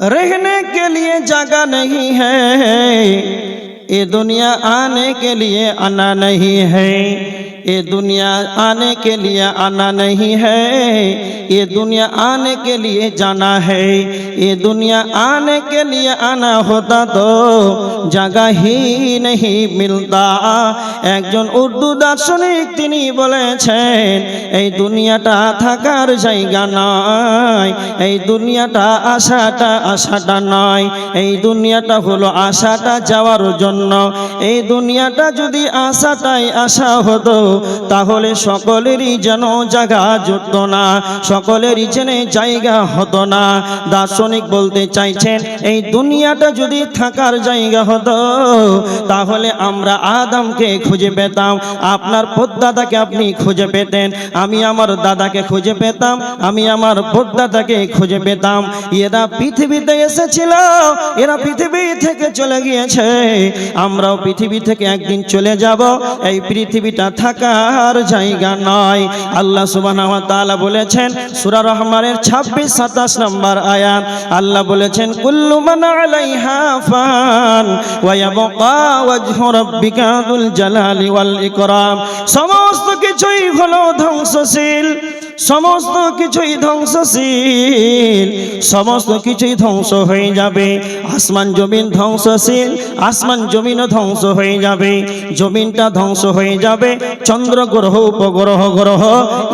रहने के लिए जगह नहीं है। ये दुनिया आने के लिए आना नहीं है। ये दुनिया आने के लिए आना नहीं है। ये दुनिया आने के लिए जाना है। ये दुनिया आने के लिए आना होता तो जगह ही नहीं मिलता একজন উর্দু দার্শনিক তিনি বলেছেন এই দুনিয়াটা থাকার জায়গা নয় এই দুনিয়াটা আশাটা আশাটা নয় এই দুনিয়াটা হলো আশাটা যাওয়ার জন্য এই দুনিয়াটা যদি আশাটাই আশা হতো তাহলে সকলেরই যেন জায়গা জুটত না সকলেরই যেন জায়গা হতো না দার্শনিক বলতে চাইছেন, এই দুনিয়াটা যদি থাকার জায়গা হতো, তাহলে আমরা আদমকে খুঁজে পেতাম, আপনার পদ্দাদাকে আপনি খুঁজে পেতেন, আমি আমার দাদাকে খুঁজে পেতাম, আমি আমার পদ্দাদাকে খুঁজে পেতাম। এরা পৃথিবীতে এসেছিল, এরা পৃথিবী থেকে চলে গিয়েছে, আমরাও পৃথিবী থেকে একদিন চলে যাব, এই পৃথিবীটা থাকার জায়গা নয়। আল্লাহ তাআলা বলেছেন, সূরা রহমানের 26 27 নম্বর আয়াত আল্লাহ বলেছেন, কুল্লু মান আলাইহা ফান, ওয়া ইয়াবকা ওয়াজহু রাব্বিকা যুল জালালি ওয়াল ইকরাম। সমস্ত কিছুই হলো ধ্বংসশীল। সমস্ত কিছুই ধ্বংসশীল, সমস্ত কিছুই ধ্বংস হয়ে যাবে। আসমান জমিন ধ্বংসশীল, আসমান জমিনও ধ্বংস হয়ে যাবে। জমিনটা ধ্বংস হয়ে যাবে, চন্দ্র গ্রহ, উপগ্রহ গ্রহ,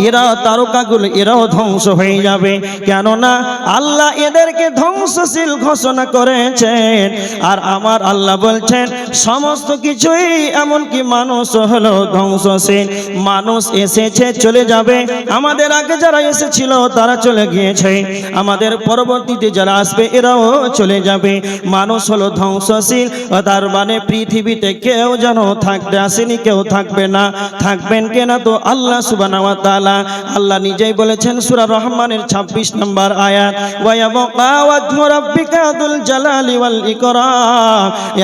এরা তারকাগুলো এরাও ধ্বংস হয়ে যাবে। কেননা আল্লাহ এদেরকে ধ্বংসশীল ঘোষণা করেছেন, আর আমার আল্লাহ বলছেন, সমস্ত কিছুই এমনকি মানুষ হলো ধ্বংসশীল। মানুষ এসেছে, চলে যাবে। আমাদের আগে যারা এসেছিল, তারা চলে গিয়েছে। আমাদের পরবর্তীতে যারা আসবে, এরাও চলে যাবে। মানুষ হলো ধ্বংসশীল তার মানে পৃথিবীতে কেউ যেন থাকতে আসেনি, কেউ থাকবে না। থাকবেন কেনা তো আল্লাহ ওয়া আল্লাহ নিজেই বলেছেন, সূরা রহমানের 26 নম্বর আয়াত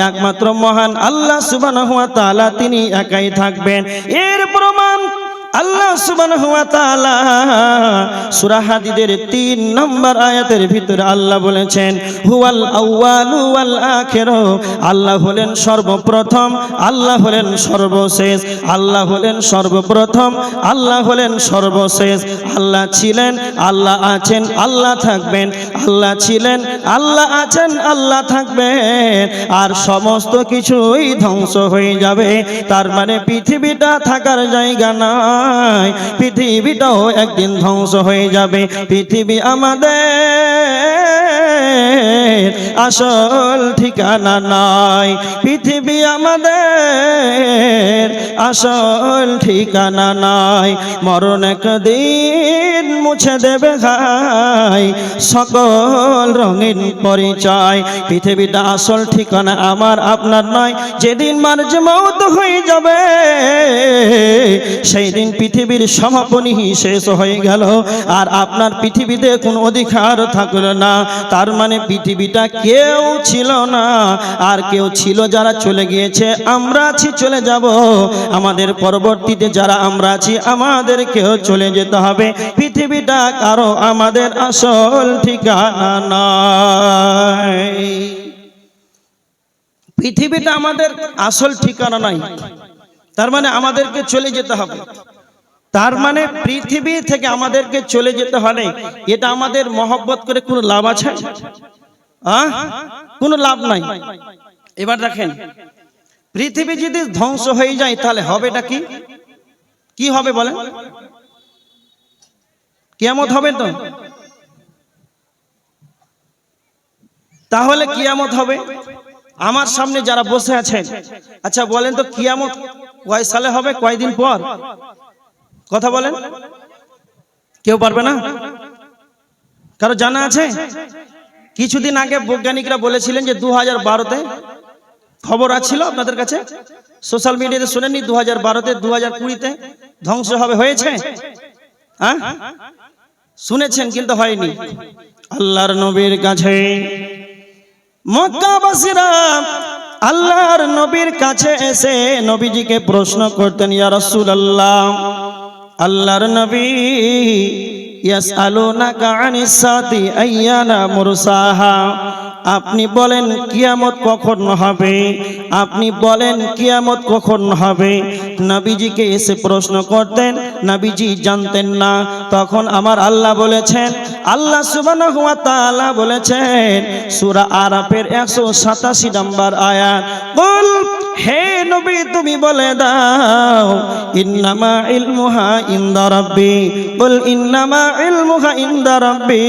একমাত্র মহান আল্লাহ তাআলা, তিনি একাই থাকবেন। এর প্রমাণ আল্লাহ সুবহানাহু ওয়া তাআলা সূরা হাদিদের 3 নম্বর আয়াতের ভিতরে আল্লাহ বলেছেন, হুয়াল আউয়ালু ওয়াল আখির আল্লাহ হলেন সর্বপ্রথম, আল্লাহ হলেন সর্বশেষ, আল্লাহ হলেন সর্বপ্রথম, আল্লাহ হলেন সর্বশেষ, আল্লাহ ছিলেন, আল্লাহ আছেন, আল্লাহ থাকবেন, আল্লাহ ছিলেন, আল্লাহ আছেন, আল্লাহ থাকবেন, আর সমস্ত কিছুই ধ্বংস হয়ে যাবে, তার মানে পৃথিবীটা থাকার জায়গা নয় পৃথিবীটাও একদিন ধ্বংস হয়ে যাবে। পৃথিবী আমাদের আসল ঠিকানা নয় পৃথিবী আমাদের আসল ঠিকানা নয় মরণ একদিন মুছে দেবে ভাই, সকল রঙিন পরিচয়। পৃথিবীটা আসল ঠিকানা আমার, আপনার নয়। যেদিন মার্জ মৌত হয়ে যাবে সেই দিন পৃথিবীর সমাপনী শেষ হয়ে গেল। আর আপনার পৃথিবীতে কোনো অধিকার থাকল না। তার মানে পৃথিবীটা কেউ ছিল না। আর কেউ ছিল যারা চলে গিয়েছে, আমরা আছি, চলে যাব। আমাদের পরবর্তীতে যারা আমরা আছি আমাদের কেউ চলে যেতে হবে। পৃথিবীটা কারও আমাদের আসল ঠিকানা নয় পৃথিবীটা আমাদের আসল ঠিকানা নাই। তার মানে আমাদেরকে চলে যেতে হবে। তার মানে পৃথিবী থেকে আমাদেরকে চলে যেতে হবে এটা আমাদের মহব্বত করে কোনো লাভ আছে? কোনো লাভ নাই। এবার দেখেন, পৃথিবী যদি ধ্বংস হয়ে যায়, তাহলে হবেটা কি? কি হবে বলেন? কিয়ামত হবে তো? তাহলে কিয়ামত হবে? আমার সামনে যারা বসে আছেন আচ্ছা বলেন তো কিয়ামত কয় সালে হবে, কয়দিন পর? কথা বলেন। কেউ পারবে না? কারও জানা আছে? কিছুদিন আগে বৈজ্ঞানিকরা বলেছিলেন যে দু হাজার বারোতে খবর আছিল আপনাদের কাছে? সোশ্যাল মিডিয়াতে শুনেননি দু হাজার বারোতে দু হাজার কুড়িতে ধ্বংস হবে, হয়েছে? হ্যাঁ? শুনেছেন, কিন্তু হয়নি। আল্লাহর নবীর কাছে। আল্লাহর নবীর কাছে এসে নবীজিকে প্রশ্ন করতেন, ইয়া রাসূলুল্লাহ আল্লাহর নবী আপনি বলেন কিয়ামত কখন হবে? আপনি বলেন কিয়ামত কখন হবে? নবীজিকে এসে প্রশ্ন করতেন, নবীজি জানতেন না। তখন আমার আল্লাহ বলেছেন, আল্লাহ সুবহানাহু ওয়া তাআলা বলেছেন, সূরা আরাফের 187 নম্বর আয়াত, বল, হে নবী তুমি বলে দাও, ইন্নামা ইলমুহা ইনদা রাব্বি বল, ইন্নামা ইলমুহা ইনদা রাব্বি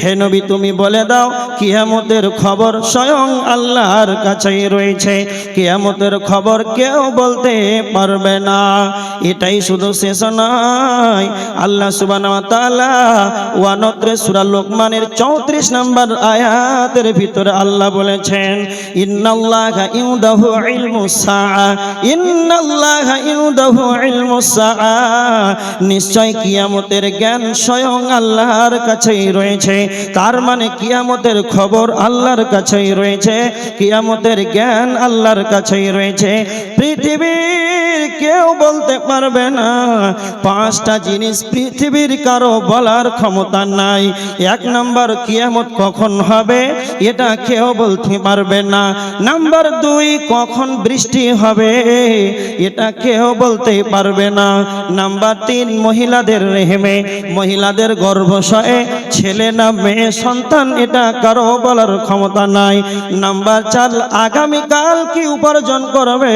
হে নবী তুমি বলে দাও, কিয়ামতের খবর স্বয়ং আল্লাহর কাছেই রয়েছে। কিয়ামতের খবর কেউ বলতে পারবে না। এটাই শুধু শেষ নয়। আল্লাহ তাআলা ওয়ানত্রে সূরা লোকমানের 34 নম্বর আয়াতের ভিতরে আল্লাহ বলেছেন, ইন্নাল্লাহা ইনদাহু ইলমুস ইন্নাল্লাহা ইনদাহু ইলমুস নিশ্চয় কিয়ামতের জ্ঞান স্বয়ং আল্লাহর কাছেই রয়েছে। তার মানে কিয়ামতের খবর আল্লাহর কাছেই রয়েছে। কিয়ামতের জ্ঞান আল্লাহর কাছেই রয়েছে। পৃথিবীর কেউ বলতে পারবে না, পাঁচটা জিনিস পৃথিবীর কারও বলার ক্ষমতা নাই। এক নম্বর কিয়ামত কখন হবে, এটা কেউ বলতে পারবে না। নাম্বার দুই, কখন বৃষ্টি হবে, এটা কেউ বলতে পারবে না। নাম্বার তিন, মহিলাদের রেহেমে, মহিলাদের গর্ভশয়ে, ছেলে না মেয়ে, সন্তান, এটা কারও বলার ক্ষমতা নাই। নাম্বার চার, আগামীকাল কি উপার্জন করবে?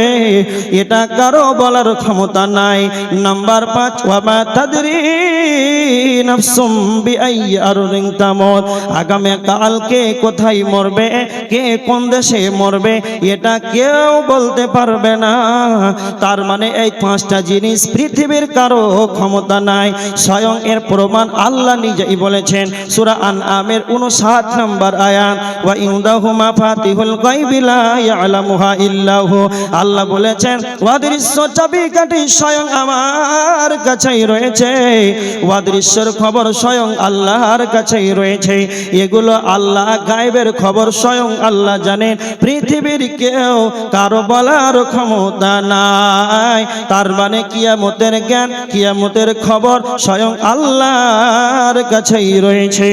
এটা কারও বলার ক্ষমতা নাই। নাম্বার পাঁচ কালকে কোথায় মরবে? কে কোন দেশে মরবে? এটা কেউ বলতে পারবে না। তার মানে এই পাঁচটা জিনিস পৃথিবীর কারও ক্ষমতা নাই। স্বয়ং এর প্রমাণ আল্লাহ নিজেই বলেছেন। সূরা আনআমের 59 নম্বর আয়াত, ওয়া ইনদাহু মাফাতিহুল গায়বি লা ইয়ালামুহা ইল্লাহু। আল্লাহ বলেছেন, ওয়াদৃশ্য চাবিকাঠি স্বয়ং আমার কাছেই রয়েছে। ওয়াদৃশ্যের খবর স্বয়ং আল্লাহর কাছেই রয়েছে। এগুলো আল্লাহ গায়েবের খবর স্বয়ং আল্লাহ জানেন। পৃথিবীর কেউ কারও বলার ক্ষমতা নাই। তার মানে কিয়ামতের জ্ঞান, কিয়ামতের খবর স্বয়ং আল্লাহর কাছেই রয়েছে।